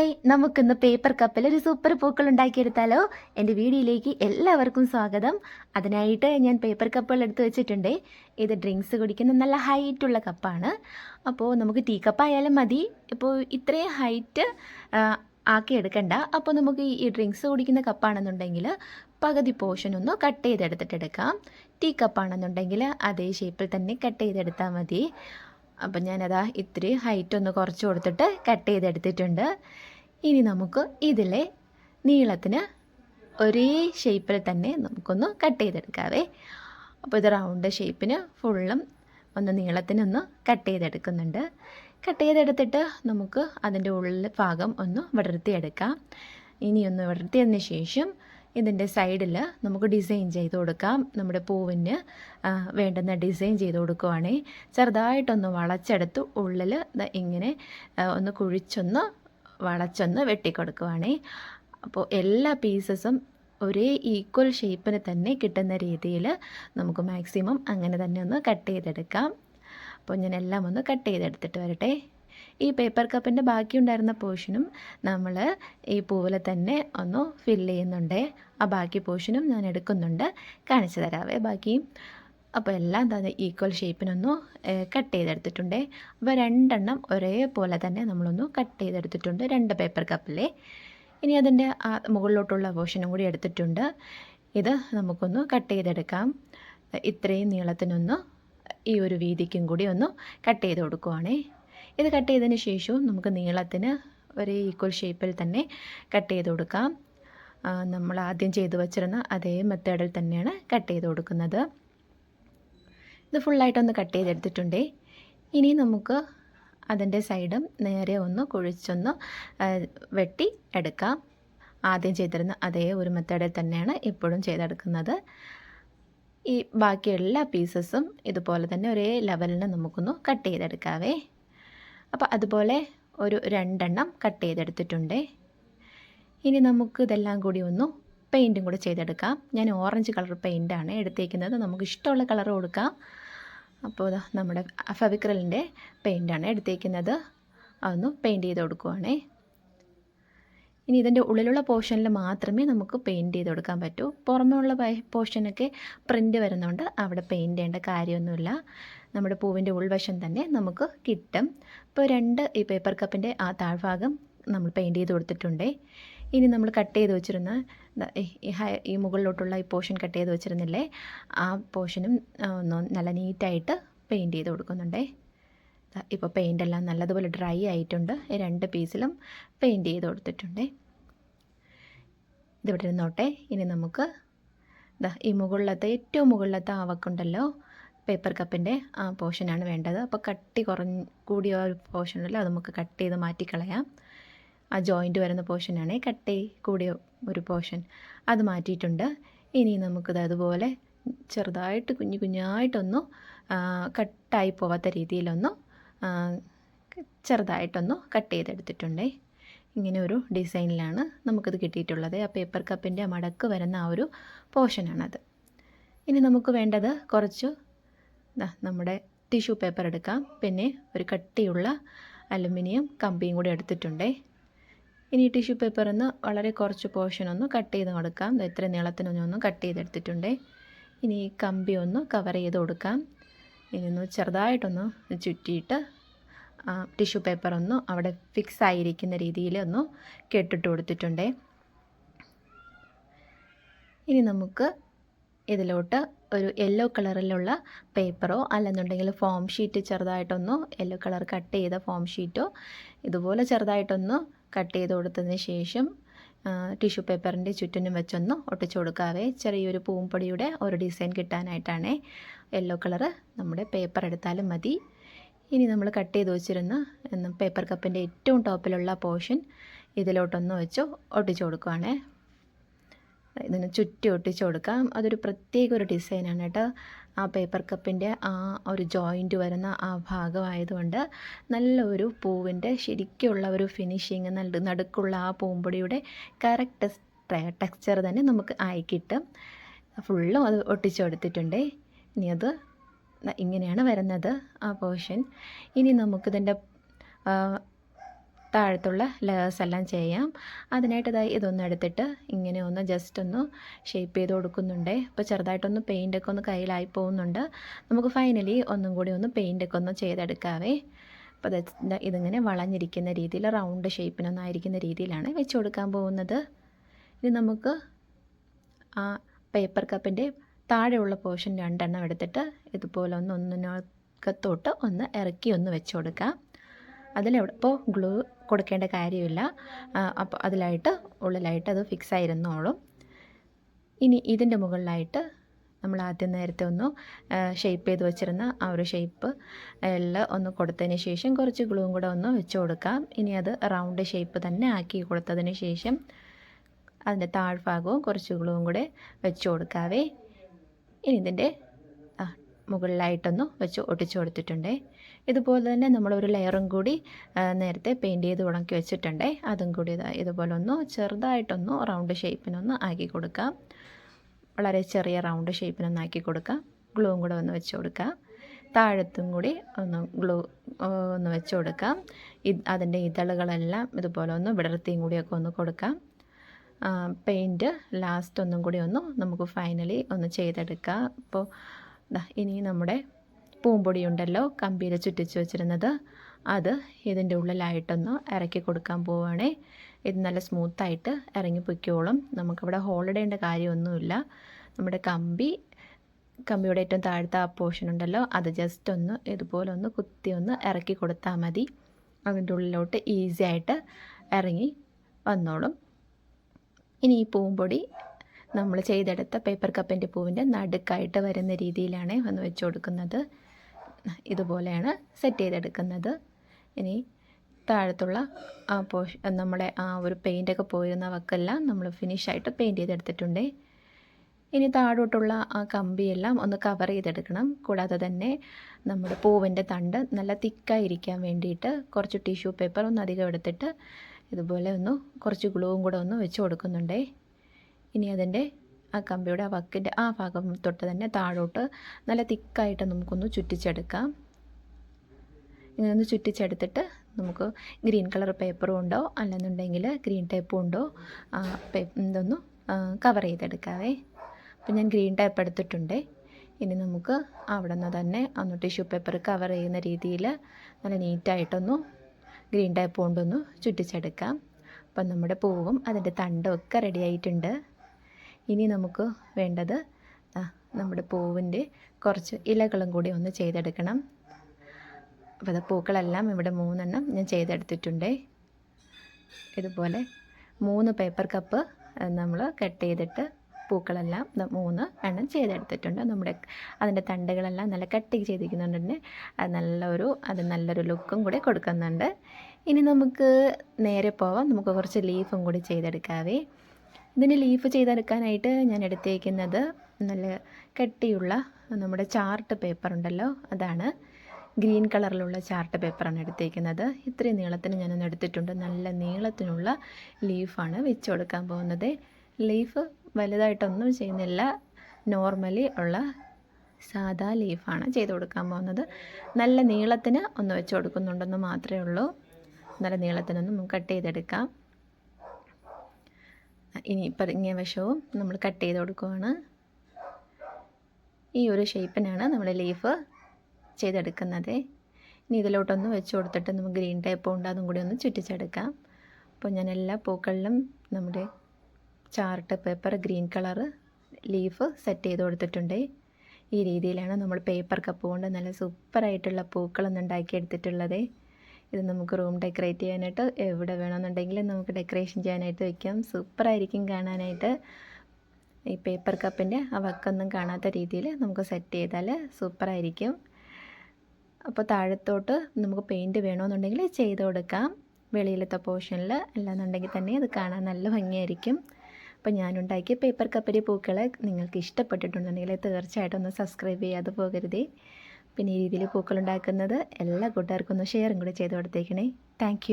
Hi. നമുക്കിന്ന് paper കപ്പിൽ ഒരു സൂപ്പർ പൂക്കൾ ഉണ്ടാക്കിയെടുത്താലോ? എന്റെ വീഡിയോയിലേക്ക് എല്ലാവർക്കും സ്വാഗതം. അതിനായിട്ട് ഞാൻ പേപ്പർ കപ്പുകൾ എടുത്തു വെച്ചിട്ടുണ്ട്. ഇത് ഡ്രിങ്ക്സ് കുടിക്കുന്ന നല്ല ഹൈറ്റുള്ള കപ്പാണ്. അപ്പോൾ നമുക്ക് ടീ കപ്പായാലും മതി. ഇപ്പോൾ ഇത്രയും ഹൈറ്റ് ആക്കി എടുക്കണ്ട. അപ്പോൾ നമുക്ക് ഈ ഡ്രിങ്ക്സ് കുടിക്കുന്ന കപ്പാണെന്നുണ്ടെങ്കിൽ പകുതി പോർഷൻ ഒന്ന് കട്ട് ചെയ്തെടുത്തിട്ടെടുക്കാം ടീ കപ്പാണെന്നുണ്ടെങ്കിൽ അതേ ഷേപ്പിൽ തന്നെ കട്ട് ചെയ്തെടുത്താൽ മതി. അപ്പം ഞാനതാ ഇത്തിരി ഹൈറ്റ് ഒന്ന് കുറച്ച് കൊടുത്തിട്ട് കട്ട് ചെയ്തെടുത്തിട്ടുണ്ട്. ഇനി നമുക്ക് ഇതിലെ നീളത്തിന് ഒരേ ഷേപ്പിൽ തന്നെ നമുക്കൊന്ന് കട്ട് ചെയ്തെടുക്കാവേ. അപ്പോൾ ഇത് റൗണ്ട് ഷേപ്പിന് ഫുള്ളും ഒന്ന് നീളത്തിനൊന്ന് കട്ട് ചെയ്തെടുക്കുന്നുണ്ട്. കട്ട് ചെയ്തെടുത്തിട്ട് നമുക്ക് അതിന്റെ ഉള്ളിൽ ഭാഗം ഒന്ന് വിടർത്തിയെടുക്കാം. ഇനിയൊന്ന് വിടർത്തിയതിന് ശേഷം ഇതിന്റെ സൈഡിൽ നമുക്ക് ഡിസൈൻ ചെയ്ത് കൊടുക്കാം. നമ്മുടെ പൂവിന് വേണ്ടുന്ന ഡിസൈൻ ചെയ്ത് കൊടുക്കുവാണേ. ചെറുതായിട്ടൊന്ന് വളച്ചെടുത്ത് ഉള്ളിൽ ഇങ്ങനെ ഒന്ന് കുഴിച്ചൊന്ന് വളച്ചൊന്ന് വെട്ടിക്കൊടുക്കുവാണേ. അപ്പോൾ എല്ലാ പീസസും ഒരേ ഈക്വൽ ഷേപ്പിന് തന്നെ കിട്ടുന്ന രീതിയിൽ നമുക്ക് മാക്സിമം അങ്ങനെ തന്നെ ഒന്ന് കട്ട് ചെയ്തെടുക്കാം. അപ്പോൾ ഞാൻ എല്ലാം ഒന്ന് കട്ട് ചെയ്തെടുത്തിട്ട് വരട്ടെ. ഈ പേപ്പർ കപ്പിന്റെ ബാക്കിയുണ്ടായിരുന്ന പോർഷനും നമ്മൾ ഈ പൂവിൽ തന്നെ ഒന്ന് ഫില്ല് ചെയ്യുന്നുണ്ട്. ആ ബാക്കി പോർഷനും ഞാൻ എടുക്കുന്നുണ്ട്. കാണിച്ചു തരാവേ ബാക്കിയും അപ്പോൾ എല്ലാം തന്നെ ഈക്വൽ ഷേപ്പിനൊന്ന് കട്ട് ചെയ്തെടുത്തിട്ടുണ്ട്. അപ്പോൾ രണ്ടെണ്ണം ഒരേപോലെ തന്നെ നമ്മളൊന്ന് കട്ട് ചെയ്തെടുത്തിട്ടുണ്ട് രണ്ട് പേപ്പർ കപ്പിലെ ഇനി അതിന്റെ ആ മുകളിലോട്ടുള്ള പോർഷനും കൂടി എടുത്തിട്ടുണ്ട്. ഇത് നമുക്കൊന്ന് കട്ട് ചെയ്തെടുക്കാം. ഇത്രയും നീളത്തിനൊന്ന് ഈ ഒരു വീതിക്കും കൂടി ഒന്ന് കട്ട് ചെയ്ത് കൊടുക്കുവാണേ. ഇത് കട്ട് ചെയ്തതിന് ശേഷവും നമുക്ക് നീളത്തിന് ഒരേ ഈക്വൽ ഷേപ്പിൽ തന്നെ കട്ട് ചെയ്ത് കൊടുക്കാം. നമ്മൾ ആദ്യം ചെയ്തു വച്ചിരുന്ന അതേ മെത്തേഡിൽ തന്നെയാണ് കട്ട് ചെയ്ത് കൊടുക്കുന്നത്. ഇത് ഫുള്ളായിട്ടൊന്ന് കട്ട് ചെയ്തെടുത്തിട്ടുണ്ട്. ഇനി നമുക്ക് അതിന്റെ സൈഡും നേരെ ഒന്ന് കുഴിച്ചൊന്ന് വെട്ടി എടുക്കാം. ആദ്യം ചെയ്തിരുന്ന അതേ ഒരു മെത്തേഡിൽ തന്നെയാണ് ഇപ്പോഴും ചെയ്തെടുക്കുന്നത്. ഈ ബാക്കി എല്ലാ പീസസും ഇതുപോലെ തന്നെ ഒരേ ലെവലിന് നമുക്കൊന്ന് കട്ട് ചെയ്തെടുക്കാവേ. അപ്പോൾ അതുപോലെ ഒരു രണ്ടെണ്ണം കട്ട് ചെയ്തെടുത്തിട്ടുണ്ട്. ഇനി നമുക്ക് ഇതെല്ലാം കൂടി ഒന്ന് പെയിന്റും കൂടി ചെയ്തെടുക്കാം. ഞാൻ ഓറഞ്ച് കളർ പെയിന്റാണ് എടുത്തേക്കുന്നത്. നമുക്ക് ഇഷ്ടമുള്ള കളർ കൊടുക്കാം. അപ്പോൾ നമ്മുടെ ഫെവിക്രലിന്റെ പെയിന്റാണ് എടുത്തേക്കുന്നത്. അതൊന്ന് പെയിന്റ് ചെയ്ത് കൊടുക്കുവാണേ. ഇനി ഇതിന്റെ ഉള്ളിലുള്ള പോർഷനിൽ മാത്രമേ നമുക്ക് പെയിന്റ് ചെയ്ത് കൊടുക്കാൻ പറ്റൂ. പുറമേ ഉള്ള പോർഷനൊക്കെ പ്രിന്റ് വരുന്നതുകൊണ്ട് അവിടെ പെയിന്റ് ചെയ്യേണ്ട കാര്യമൊന്നുമില്ല. നമ്മുടെ പൂവിന്റെ ഉൾവശം തന്നെ നമുക്ക് കിട്ടും. ഇപ്പോൾ രണ്ട് ഈ പേപ്പർ കപ്പിന്റെ ആ താഴ്ഭാഗം നമ്മൾ പെയിന്റ് ചെയ്ത് കൊടുത്തിട്ടുണ്ട്. ഇനി നമ്മൾ കട്ട് ചെയ്ത് വെച്ചിരുന്ന ഈ- മുകളിലോട്ടുള്ള ഈ പോർഷൻ കട്ട് ചെയ്ത് വെച്ചിരുന്നില്ലേ? ആ പോർഷനും ഒന്ന് നല്ല നീറ്റായിട്ട് പെയിന്റ് ചെയ്ത് കൊടുക്കുന്നുണ്ടേ. ഇപ്പോൾ പെയിന്റ് എല്ലാം നല്ലതുപോലെ ഡ്രൈ ആയിട്ടുണ്ട്. രണ്ട് പീസിലും പെയിന്റ് ചെയ്ത് കൊടുത്തിട്ടുണ്ട്. ഇതിവിടെ ഇരുന്നോട്ടെ. ഇനി നമുക്ക് ഈ മുകളിലത്തെ ഏറ്റവും മുകളിലത്തെ ആവക്കുണ്ടല്ലോ പേപ്പർ കപ്പിന്റെ ആ പോർഷനാണ് വേണ്ടത്. അപ്പോൾ കട്ടി കുറഞ്ഞ് കൂടിയ ഒരു പോർഷൻ ഉണ്ടല്ലോ അത് നമുക്ക് കട്ട് ചെയ്ത് മാറ്റിക്കളയാം. ആ ജോയിന്റ് വരുന്ന പോർഷനാണ് കട്ടി കൂടിയ ഒരു പോർഷൻ അത് മാറ്റിയിട്ടുണ്ട്. ഇനി നമുക്കിത് അതുപോലെ ചെറുതായിട്ട് കുഞ്ഞു കുഞ്ഞായിട്ടൊന്ന് കട്ടായി പോവാത്ത രീതിയിലൊന്ന് ചെറുതായിട്ടൊന്ന് കട്ട് ചെയ്തെടുത്തിട്ടുണ്ടേ. ഇങ്ങനെ ഒരു ഡിസൈനിലാണ് നമുക്കിത് കിട്ടിയിട്ടുള്ളത്. ആ പേപ്പർ കപ്പിന്റെ മടക്ക് വരുന്ന ആ ഒരു പോർഷനാണത് ഇനി നമുക്ക് വേണ്ടത് കുറച്ച് നമ്മുടെ ടിഷ്യൂ പേപ്പർ എടുക്കാം. പിന്നെ ഒരു കട്ടിയുള്ള അലുമിനിയം കമ്പിയും കൂടി എടുത്തിട്ടുണ്ടേ. ഇനി ടിഷ്യൂ പേപ്പറിൽ നിന്ന് വളരെ കുറച്ച് പോർഷൻ ഒന്ന് കട്ട് ചെയ്ത് കൊടുക്കാം. ഇത്ര ഇത്ര ഒന്ന് കട്ട് ചെയ്തെടുത്തിട്ടുണ്ടേ. ഇനി ഈ കമ്പി ഒന്ന് കവർ ചെയ്ത് കൊടുക്കാം. ഇനി ഒന്ന് ചെറുതായിട്ടൊന്ന് ചുറ്റിയിട്ട് ടിഷ്യൂ പേപ്പർ ഒന്ന് അവിടെ ഫിക്സ് ആയിരിക്കുന്ന രീതിയിൽ ഒന്ന് കെട്ടിട്ട് കൊടുത്തിട്ടുണ്ട്. ഇനി നമുക്ക് ഇതിലോട്ട് ഒരു യെല്ലോ കളറിലുള്ള പേപ്പറോ അല്ലെന്നുണ്ടെങ്കിൽ ഫോം ഷീറ്റ് ചെറുതായിട്ടൊന്നോ യെല്ലോ കളർ കട്ട് ചെയ്ത ഫോം ഷീറ്റോ ഇതുപോലെ ചെറുതായിട്ടൊന്ന് കട്ട് ചെയ്ത് കൊടുത്തതിന് ശേഷം ടിഷ്യൂ പേപ്പറിന്റെ ചുറ്റിനും വെച്ചൊന്ന് ഒട്ടിച്ചു കൊടുക്കാവേ. ചെറിയൊരു പൂമ്പൊടിയുടെ ഒരു ഡിസൈൻ കിട്ടാനായിട്ടാണ് യെല്ലോ കളറ് നമ്മുടെ പേപ്പർ എടുത്താലും മതി. ഇനി നമ്മൾ കട്ട് ചെയ്ത് വെച്ചിരുന്ന പേപ്പർ കപ്പിന്റെ ഏറ്റവും ടോപ്പിലുള്ള പോർഷൻ ഇതിലോട്ടൊന്ന് വെച്ച് ഒട്ടിച്ചു കൊടുക്കുവാണേ. ഇതിന് ചുറ്റി ഒട്ടിച്ചു കൊടുക്കാം. അതൊരു പ്രത്യേക ഒരു ഡിസൈനാണ് കേട്ടോ. ആ പേപ്പർ കപ്പിന്റെ ആ ഒരു ജോയിന്റ് വരുന്ന ആ ഭാഗമായതുകൊണ്ട് നല്ല ഒരു പൂവിന്റെ ശരിക്കുള്ള ഒരു ഫിനിഷിങ് നല്ല നടുക്കുള്ള ആ പൂമ്പൊടിയുടെ കറക്റ്റ് ടെക്സ്ചർ തന്നെ നമുക്ക് ആയി കിട്ടും. ഫുള്ളും അത് ഒട്ടിച്ചു കൊടുത്തിട്ടുണ്ട്. ഇനി അത് ഇങ്ങനെയാണ് വരുന്നത് ആ പോർഷൻ ഇനി നമുക്കിതിന്റെ താഴത്തുള്ള ലെയേഴ്സ് എല്ലാം ചെയ്യാം. അതിനായിട്ട് ഇതായി ഇതൊന്ന് എടുത്തിട്ട് ഇങ്ങനെ ഒന്ന് ജസ്റ്റ് ഒന്ന് ഷേപ്പ് ചെയ്ത് കൊടുക്കുന്നുണ്ട്. ഇപ്പോൾ ചെറുതായിട്ടൊന്ന് പെയിന്റൊക്കെ ഒന്ന് കയ്യിലായി പോകുന്നുണ്ട്. നമുക്ക് ഫൈനലി ഒന്നും കൂടി ഒന്ന് പെയിന്റൊക്കെ ഒന്ന് ചെയ്തെടുക്കാവേ. അപ്പോൾ ഇതിങ്ങനെ വളഞ്ഞിരിക്കുന്ന രീതിയിൽ റൗണ്ട് ഷേപ്പിനൊന്നായിരിക്കുന്ന രീതിയിലാണ് വെച്ച് കൊടുക്കാൻ പോകുന്നത്. ഇനി നമുക്ക് ആ പേപ്പർ കപ്പിന്റെ താഴെയുള്ള പോർഷൻ രണ്ടെണ്ണം എടുത്തിട്ട് ഇതുപോലെ ഒന്ന് ഒന്നിനകത്തോട്ട് ഒന്ന് ഇറക്കി ഒന്ന് വെച്ച് കൊടുക്കാം. അതിലെവിടെ ഇപ്പോൾ ഗ്ലൂ കൊടുക്കേണ്ട കാര്യമില്ല. അപ്പോൾ അതിലായിട്ട് ഉള്ളിലായിട്ട് അത് ഫിക്സ് ആയിരുന്നോളും. ഇനി ഇതിന്റെ മുകളിലായിട്ട് നമ്മൾ ആദ്യം നേരത്തെ ഒന്ന് ഷേപ്പ് ചെയ്ത് വെച്ചിരുന്ന ആ ഒരു ഷേപ്പ് എല്ലാം ഒന്ന് കൊടുത്തതിന് ശേഷം കുറച്ച് ഗ്ലൂവും കൂടെ ഒന്ന് വെച്ച് കൊടുക്കാം. ഇനി അത് റൗണ്ട് ഷേപ്പ് തന്നെ ആക്കി കൊടുത്തതിന് ശേഷം അതിന്റെ താഴ്ഭാഗവും കുറച്ച് ഗ്ലൂവും കൂടെ വെച്ച് കൊടുക്കാവേ. ഇനി ഇതിന്റെ മുകളിലായിട്ടൊന്ന് വെച്ച് ഒട്ടിച്ചു കൊടുത്തിട്ടുണ്ടേ. ഇതുപോലെ തന്നെ നമ്മളൊരു ലെയറും കൂടി നേരത്തെ പെയിന്റ് ചെയ്ത് ഉണക്കി വെച്ചിട്ടുണ്ടേ. അതും കൂടി ഇതാ ഇതുപോലെ ഒന്ന് ചെറുതായിട്ടൊന്ന് റൗണ്ട് ഷേപ്പിനൊന്ന് ആക്കി കൊടുക്കാം. വളരെ ചെറിയ റൗണ്ട് ഷേപ്പിനൊന്ന് ആക്കി കൊടുക്കാം. ഗ്ലൂവും കൂടെ ഒന്ന് വെച്ച് കൊടുക്കാം. താഴത്തും കൂടി ഒന്ന് ഗ്ലൂ ഒന്ന് വെച്ച് കൊടുക്കാം. അതിന്റെ ഇതളുകളെല്ലാം ഇതുപോലെ ഒന്ന് വിടർത്തിയും കൂടിയൊക്കെ ഒന്ന് കൊടുക്കാം. പെയിന്റ് ലാസ്റ്റ് ഒന്നും കൂടി ഒന്ന് നമുക്ക് ഫൈനലി ഒന്ന് ചെയ്തെടുക്കാം. അപ്പോൾ ഇനി നമ്മുടെ പൂമ്പൊടി ഉണ്ടല്ലോ കമ്പിയിൽ ചുറ്റിച്ച് വെച്ചിരുന്നത്. അത് ഇതിന്റെ ഉള്ളിലായിട്ടൊന്ന് ഇറക്കി കൊടുക്കാൻ പോവുകയാണേ ഇത് നല്ല സ്മൂത്തായിട്ട് ഇറങ്ങി പൊയ്ക്കോളും. നമുക്കിവിടെ ഹോളിടേണ്ട കാര്യമൊന്നുമില്ല. നമ്മുടെ കമ്പി കമ്പിയുടെ ഏറ്റവും താഴത്തെ ആ പോർഷൻ ഉണ്ടല്ലോ അത് ജസ്റ്റ് ഒന്ന് ഇതുപോലെ ഒന്ന് കുത്തി ഒന്ന് ഇറക്കി കൊടുത്താൽ മതി. അതിന്റെ ഉള്ളിലോട്ട് ഈസി ആയിട്ട് ഇറങ്ങി വന്നോളും. ഇനി ഈ പൂമ്പൊടി നമ്മൾ ചെയ്തെടുത്ത പേപ്പർ കപ്പിന്റെ പൂവിന്റെ നടുക്കായിട്ട് വരുന്ന രീതിയിലാണ് വന്ന് വെച്ച് കൊടുക്കുന്നത്. ഇതുപോലെയാണ് സെറ്റ് ചെയ്തെടുക്കുന്നത്. ഇനി താഴത്തുള്ള ആ പോഷ നമ്മുടെ ആ ഒരു പെയിന്റൊക്കെ പോയിരുന്ന വക്കെല്ലാം നമ്മൾ ഫിനിഷായിട്ട് പെയിന്റ് ചെയ്തെടുത്തിട്ടുണ്ട്. ഇനി താഴോട്ടുള്ള ആ കമ്പിയെല്ലാം ഒന്ന് കവർ ചെയ്തെടുക്കണം. കൂടാതെ തന്നെ നമ്മുടെ പൂവിന്റെ തണ്ട് നല്ല തിക്കായിരിക്കാൻ വേണ്ടിയിട്ട് കുറച്ച് ടിഷ്യൂ പേപ്പർ ഒന്ന് അധികം എടുത്തിട്ട് ഇതുപോലെ ഒന്ന് കുറച്ച് ഗ്ലൂവും കൂടെ ഒന്ന് വെച്ച് കൊടുക്കുന്നുണ്ടേ. ഇനി അതിന്റെ ആ കമ്പിയുടെ ആ വക്കിന്റെ ആ ഭാഗം തൊട്ട് തന്നെ താഴോട്ട് നല്ല തിക്കായിട്ട് നമുക്കൊന്ന് ചുറ്റിച്ചെടുക്കാം. ഇങ്ങനെ ഒന്ന് ചുറ്റിച്ചെടുത്തിട്ട് നമുക്ക് ഗ്രീൻ കളർ പേപ്പറും ഉണ്ടോ? അല്ലെന്നുണ്ടെങ്കിൽ ഗ്രീൻ ടേപ്പും ഉണ്ടോ? ഇതൊന്ന് കവർ ചെയ്തെടുക്കാവേ. അപ്പം ഞാൻ ഗ്രീൻ ടേപ്പ് എടുത്തിട്ടുണ്ട്. ഇനി നമുക്ക് അവിടെ നിന്ന് തന്നെ ഒന്ന് ടിഷ്യൂ പേപ്പർ കവർ ചെയ്യുന്ന രീതിയിൽ നല്ല നീറ്റായിട്ടൊന്ന് ഗ്രീൻ ടേപ്പ് കൊണ്ടൊന്ന് ചുറ്റിച്ചെടുക്കാം. അപ്പം നമ്മുടെ പൂവും അതിന്റെ തണ്ടും ഒക്കെ റെഡി ആയിട്ടുണ്ട്. ഇനി നമുക്ക് വേണ്ടത് നമ്മുടെ പൂവിന്റെ കുറച്ച് ഇലകളും കൂടി ഒന്ന് ചെയ്തെടുക്കണം. അപ്പോൾ അത് പൂക്കളെല്ലാം ഇവിടെ മൂന്നെണ്ണം ഞാൻ ചെയ്തെടുത്തിട്ടുണ്ട്. ഇതുപോലെ മൂന്ന് പേപ്പർ കപ്പ് നമ്മൾ കട്ട് ചെയ്തിട്ട് പൂക്കളെല്ലാം മൂന്ന് എണ്ണം ചെയ്തെടുത്തിട്ടുണ്ട്. നമ്മുടെ അതിന്റെ തണ്ടുകളെല്ലാം നല്ല കട്ട് ചെയ്തിരിക്കുന്നുണ്ട്. നല്ലൊരു അത് നല്ലൊരു ലുക്കും കൂടി കൊടുക്കുന്നുണ്ട്. ഇനി നമുക്ക് നേരെ പോവാം. നമുക്ക് കുറച്ച് ലീഫും കൂടി ചെയ്തെടുക്കാവേ. ഇതിന് ലീഫ് ചെയ്തെടുക്കാനായിട്ട് ഞാൻ എടുത്തേക്കുന്നത് നല്ല കട്ടിയുള്ള നമ്മുടെ ചാർട്ട് പേപ്പർ ഉണ്ടല്ലോ അതാണ്. ഗ്രീൻ കളറിലുള്ള ചാർട്ട് പേപ്പറാണ് എടുത്തേക്കുന്നത്. ഇത്രയും നീളത്തിന് ഞാനൊന്ന് എടുത്തിട്ടുണ്ട്. നല്ല നീളത്തിനുള്ള ലീഫാണ് വെച്ച് കൊടുക്കാൻ പോകുന്നത്. ലീഫ് വലുതായിട്ടൊന്നും ചെയ്യുന്നില്ല. നോർമലി ഉള്ള സാധാ ലീഫാണ് ചെയ്ത് കൊടുക്കാൻ പോകുന്നത്. നല്ല നീളത്തിന് ഒന്ന് വെച്ച് കൊടുക്കുന്നുണ്ടെന്ന് മാത്രമേ ഉള്ളൂ. നല്ല നീളത്തിനൊന്നും കട്ട് ചെയ്തെടുക്കാം. ഇനി പറഞ്ഞ വശവും നമ്മൾ കട്ട് ചെയ്ത് കൊടുക്കുവാണ്. ഈ ഒരു ഷേപ്പിനാണ് നമ്മൾ ലീഫ് ചെയ്തെടുക്കുന്നത്. ഇനി ഇതിലോട്ടൊന്ന് വെച്ച് കൊടുത്തിട്ട് നമുക്ക് ഗ്രീൻ ടൈപ്പ് ഉണ്ട് അതും കൂടി ഒന്ന് ചുറ്റിച്ചെടുക്കാം. അപ്പോൾ ഞാൻ എല്ലാ പൂക്കളിലും നമ്മുടെ chart paper green colour leaf set ചെയ്ത് കൊടുത്തിട്ടുണ്ട്. ഈ രീതിയിലാണ് നമ്മൾ പേപ്പർ കപ്പ് കൊണ്ട് നല്ല സൂപ്പറായിട്ടുള്ള പൂക്കളൊന്നും ഉണ്ടാക്കിയെടുത്തിട്ടുള്ളത്. ഇത് നമുക്ക് റൂം ഡെക്കറേറ്റ് ചെയ്യാനായിട്ട് എവിടെ വേണമെന്നുണ്ടെങ്കിലും നമുക്ക് ഡെക്കറേഷൻ ചെയ്യാനായിട്ട് വെക്കാം. സൂപ്പറായിരിക്കും കാണാനായിട്ട്. ഈ പേപ്പർ കപ്പിന്റെ ആ വക്കൊന്നും കാണാത്ത രീതിയിൽ നമുക്ക് സെറ്റ് ചെയ്താൽ സൂപ്പറായിരിക്കും അപ്പോൾ താഴത്തോട്ട് നമുക്ക് പെയിന്റ് വേണമെന്നുണ്ടെങ്കിൽ ചെയ്ത് കൊടുക്കാം. വെളിയിലത്തെ പോർഷനിൽ അല്ലാന്നുണ്ടെങ്കിൽ തന്നെ അത് കാണാൻ നല്ല ഭംഗിയായിരിക്കും. അപ്പോൾ ഞാനുണ്ടാക്കിയ പേപ്പർ കപ്പരി പൂക്കളെ നിങ്ങൾക്ക് ഇഷ്ടപ്പെട്ടിട്ടുണ്ടെങ്കിൽ തീർച്ചയായിട്ടും ഒന്ന് സബ്സ്ക്രൈബ് ചെയ്യാതെ പോകരുതേ. പിന്നെ ഈ രീതിയിൽ പൂക്കളുണ്ടാക്കുന്നത് എല്ലാ കൂട്ടുകാർക്കും ഒന്ന് ഷെയറും കൂടി ചെയ്ത് കൊടുത്തേക്കണേ. താങ്ക്